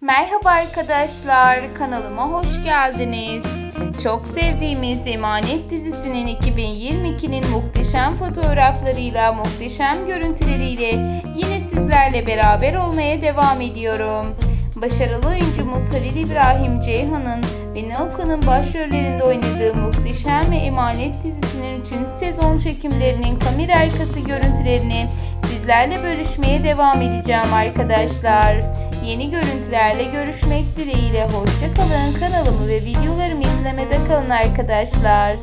Merhaba arkadaşlar, kanalıma hoş geldiniz. Çok sevdiğimiz Emanet dizisinin 2022'nin muhteşem fotoğraflarıyla, muhteşem görüntüleriyle yine sizlerle beraber olmaya devam ediyorum. Başarılı oyuncumuz Halil İbrahim Ceyhan'ın ve Nauka'nın başrollerinde oynadığı muhteşem ve Emanet dizisinin 3. sezon çekimlerinin kamera arkası görüntülerini sizlerle bölüşmeye devam edeceğim arkadaşlar. Yeni görüntülerle görüşmek dileğiyle hoşça kalın. Kanalımı ve videolarımı izlemede kalın arkadaşlar.